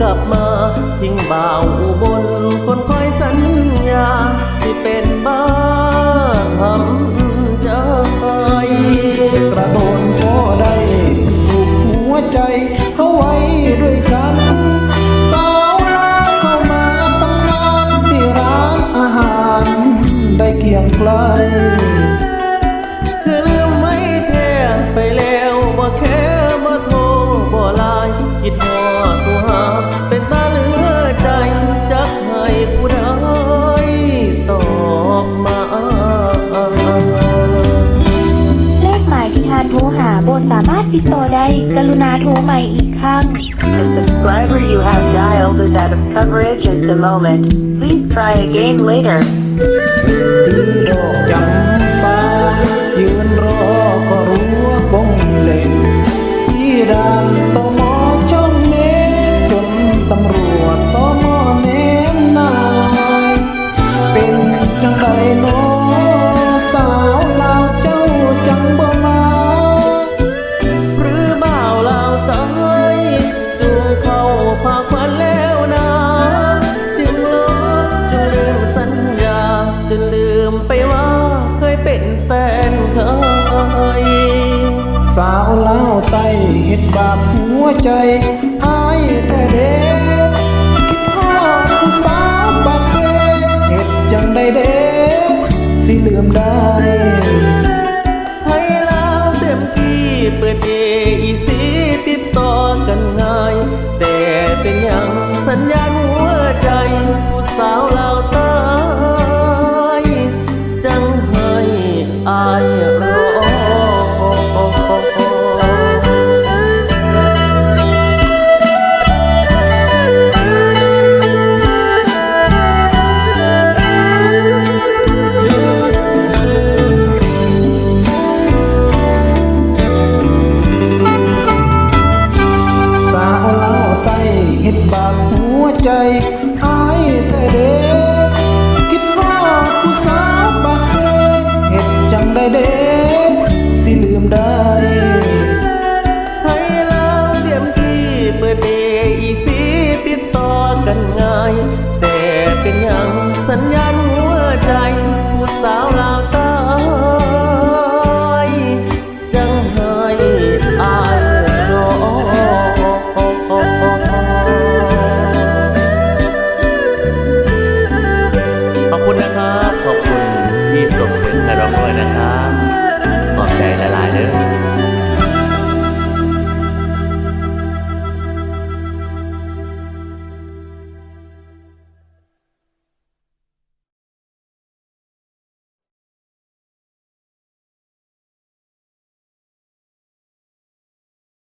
กลับมา ทิ้งบ่าวอุบลคนคอยสัญญาที่เป็นบ้าทำใจกระโดนพอได้ถูกหัวใจเขาไว้ด้วยกันสาวลาวเข้ามาตั้งนานที่ร้านอาหาร ได้เคียงไกลคือลืมไม่แท้ไปแล้วบ่แค่บ่โทรบ่ไลน์ คิดฮอดตัวหาเป็นตาเหลือใจจักให้ผู้ใดตอบมาเลขหมายที่ทานโทรหาบนสามารถติดต่อได้ กรุณาโทรใหม่อีกครั้ง The subscriber you have dialed is out of coverage at the moment. Please try again later. เป็นแฟนเคย สาวลาวไตเห็ดบาปหัวใจอายแต่เด็กคิดฮอดผู้สาวปากเสเห็ดจังได้เด็กสิลืมได้ ให้ลาวเต็มที่เปิดเออีสีติดต่อกันง่าย แต่เป็นอย่างสัญญาณหัวใจ ผู้สาวลาวใต้ สัญญาณหัวใจผู้สาวลาว